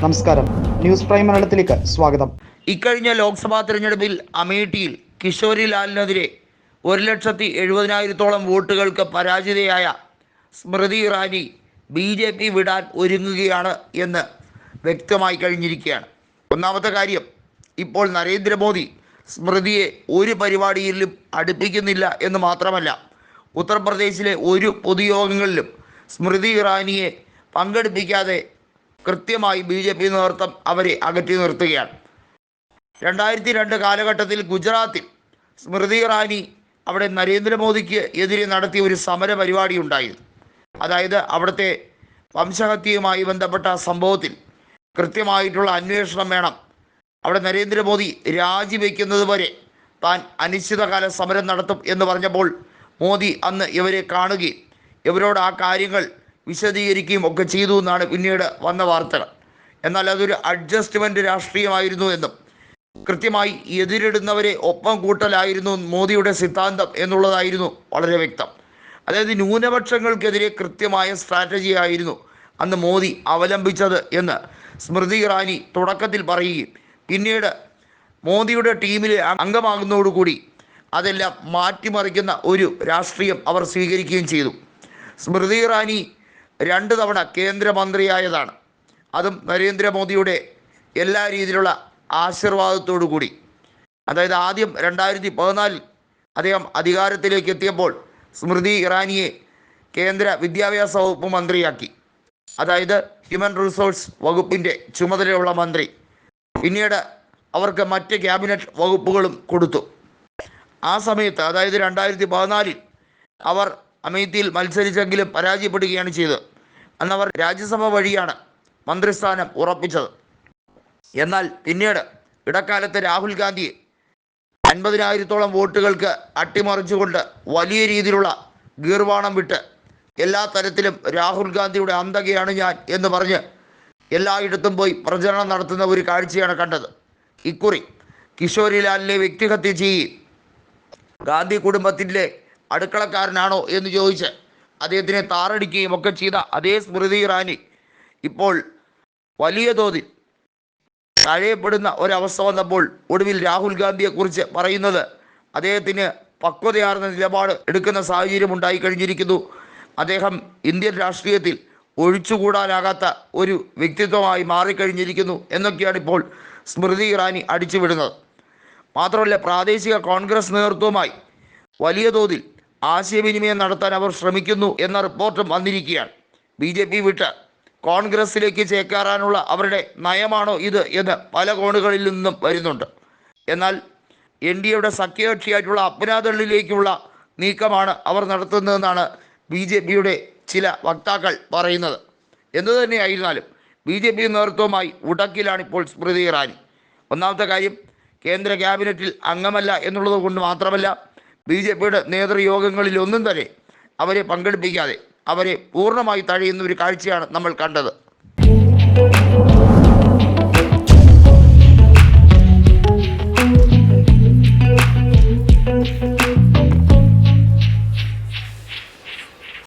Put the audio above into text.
നമസ്കാരം. News prime മലയാളത്തിലേക്ക് സ്വാഗതം. ഇക്കഴിഞ്ഞ ലോക്സഭാ തെരഞ്ഞെടുപ്പിൽ അമേഠിയിൽ കിഷോരി ലാലിനെതിരെ ഒരു ലക്ഷത്തി എഴുപതിനായിരത്തോളം വോട്ടുകൾക്ക് പരാജിതയായ Smriti Irani B J P വിടാൻ ഒരുങ്ങുകയാണ് എന്ന് വ്യക്തമായി കഴിഞ്ഞിരിക്കുകയാണ്. ഒന്നാമത്തെ കാര്യം ഇപ്പോൾ നരേന്ദ്രമോദി സ്മൃതിയെ ഒരു പരിപാടിയിലും അടുപ്പിക്കുന്നില്ല എന്ന് മാത്രമല്ല ഉത്തർപ്രദേശിലെ ഒരു പൊതുയോഗങ്ങളിലും സ്മൃതി ഇറാനിയെ പങ്കെടുപ്പിക്കാതെ കൃത്യമായി ബി ജെ പി നേതൃത്വം അവരെ അകറ്റി നിർത്തുകയാണ്. രണ്ടായിരത്തി രണ്ട് കാലഘട്ടത്തിൽ ഗുജറാത്തിൽ സ്മൃതി ഇറാനി അവിടെ നരേന്ദ്രമോദിക്ക് എതിരെ നടത്തിയ ഒരു സമര പരിപാടി ഉണ്ടായിരുന്നു അതായത് അവിടുത്തെ വംശഹത്യയുമായി ബന്ധപ്പെട്ട സംഭവത്തിൽ കൃത്യമായിട്ടുള്ള അന്വേഷണം വേണം. അവിടെ നരേന്ദ്രമോദി രാജിവെക്കുന്നത് വരെ താൻ അനിശ്ചിതകാല സമരം നടത്തും എന്ന് പറഞ്ഞപ്പോൾ മോദി അന്ന് ഇവരെ കാണുകയും ഇവരോട് ആ കാര്യങ്ങൾ വിശദീകരിക്കുകയും ഒക്കെ ചെയ്തു എന്നാണ് പിന്നീട് വന്ന വാർത്തകൾ. എന്നാൽ അതൊരു അഡ്ജസ്റ്റ്മെന്റ് രാഷ്ട്രീയമായിരുന്നു എന്നും കൃത്യമായി എതിരിടുന്നവരെ ഒപ്പം കൂട്ടലായിരുന്നു മോദിയുടെ സിദ്ധാന്തം എന്നുള്ളതായിരുന്നു വളരെ വ്യക്തം. അതായത് ന്യൂനപക്ഷങ്ങൾക്കെതിരെ കൃത്യമായ സ്ട്രാറ്റജി ആയിരുന്നു അന്ന് മോദി അവലംബിച്ചത് എന്ന് സ്മൃതി ഇറാനി തുടക്കത്തിൽ പറയുകയും പിന്നീട് മോദിയുടെ ടീമിൽ അംഗമാകുന്നതോടുകൂടി അതെല്ലാം മാറ്റിമറിക്കുന്ന ഒരു രാഷ്ട്രീയം അവർ സ്വീകരിക്കുകയും ചെയ്തു. സ്മൃതി ഇറാനി രണ്ട് തവണ കേന്ദ്രമന്ത്രിയായതാണ്. അതും നരേന്ദ്രമോദിയുടെ എല്ലാ രീതിയിലുള്ള ആശീർവാദത്തോടു കൂടി. അതായത് ആദ്യം രണ്ടായിരത്തി പതിനാലിൽ അദ്ദേഹം അധികാരത്തിലേക്ക് എത്തിയപ്പോൾ സ്മൃതി ഇറാനിയെ കേന്ദ്ര വിദ്യാഭ്യാസ വകുപ്പ് മന്ത്രിയാക്കി. അതായത് ഹ്യൂമൻ റിസോഴ്സ് വകുപ്പിന്റെ ചുമതലയുള്ള മന്ത്രി. പിന്നീട് അവർക്ക് മറ്റ് ക്യാബിനറ്റ് വകുപ്പുകളും കൊടുത്തു. ആ സമയത്ത് അതായത് രണ്ടായിരത്തി പതിനാലിൽ അവർ അമേത്തിയിൽ മത്സരിച്ചെങ്കിലും പരാജയപ്പെടുകയാണ് ചെയ്തത്. അന്നവർ രാജ്യസഭ വഴിയാണ് മന്ത്രിസ്ഥാനം ഉറപ്പിച്ചത്. എന്നാൽ പിന്നീട് ഇടക്കാലത്ത് രാഹുൽ ഗാന്ധിയെ അൻപതിനായിരത്തോളം വോട്ടുകൾക്ക് അട്ടിമറിച്ചുകൊണ്ട് വലിയ രീതിയിലുള്ള ഗീർവാണം വിട്ട് എല്ലാ തരത്തിലും രാഹുൽ ഗാന്ധിയുടെ അന്തകയാണ് ഞാൻ എന്ന് പറഞ്ഞ് എല്ലായിടത്തും പോയി പ്രചരണം നടത്തുന്ന ഒരു കാഴ്ചയാണ് കണ്ടത്. ഇക്കുറി കിഷോരിലാലിനെ വ്യക്തിഹത്യ ചെയ്യുകയും ഗാന്ധി കുടുംബത്തിന്റെ അടുക്കളക്കാരനാണോ എന്ന് ചോദിച്ച് അദ്ദേഹത്തിനെ താറടിക്കുകയും ഒക്കെ ചെയ്ത അതേ സ്മൃതി ഇറാനി ഇപ്പോൾ വലിയ തോതിൽ തഴയപ്പെടുന്ന ഒരവസ്ഥ വന്നപ്പോൾ ഒടുവിൽ രാഹുൽ ഗാന്ധിയെക്കുറിച്ച് പറയുന്നത് അദ്ദേഹത്തിന് പക്വതയാർന്ന നിലപാട് എടുക്കുന്ന സാഹചര്യം ഉണ്ടായി കഴിഞ്ഞിരിക്കുന്നു. അദ്ദേഹം ഇന്ത്യൻ രാഷ്ട്രീയത്തിൽ ഒഴിച്ചുകൂടാനാകാത്ത ഒരു വ്യക്തിത്വമായി മാറിക്കഴിഞ്ഞിരിക്കുന്നു എന്നൊക്കെയാണ് ഇപ്പോൾ സ്മൃതി ഇറാനി അടിച്ചുവിടുന്നത്. മാത്രമല്ല പ്രാദേശിക കോൺഗ്രസ് നേതൃത്വവുമായി വലിയ തോതിൽ ആശയവിനിമയം നടത്താൻ അവർ ശ്രമിക്കുന്നു എന്ന റിപ്പോർട്ടും വന്നിരിക്കുകയാണ്. ബി ജെ പി വിട്ട് കോൺഗ്രസിലേക്ക് ചേക്കാറാനുള്ള അവരുടെ നയമാണോ ഇത് എന്ന് പല കോണുകളിൽ നിന്നും വരുന്നുണ്ട്. എന്നാൽ എൻ ഡി എയുടെ സഖ്യകക്ഷിയായിട്ടുള്ള അപ്നാദളിലേക്കുള്ള നീക്കമാണ് അവർ നടത്തുന്നതെന്നാണ് ബി ജെ പിയുടെ ചില വക്താക്കൾ പറയുന്നത്. എന്തു തന്നെയായിരുന്നാലും ബി ജെ പി നേതൃത്വവുമായി ഉടക്കിലാണ് ഇപ്പോൾ സ്മൃതി ഇറാനി. ഒന്നാമത്തെ കാര്യം കേന്ദ്ര ക്യാബിനറ്റിൽ അംഗമല്ല എന്നുള്ളത് കൊണ്ട് മാത്രമല്ല ബി ജെ പിയുടെ നേതൃയോഗങ്ങളിൽ ഒന്നും തന്നെ അവരെ പങ്കെടുപ്പിക്കാതെ അവരെ പൂർണമായി തഴയുന്ന ഒരു കാഴ്ചയാണ് നമ്മൾ കണ്ടത്.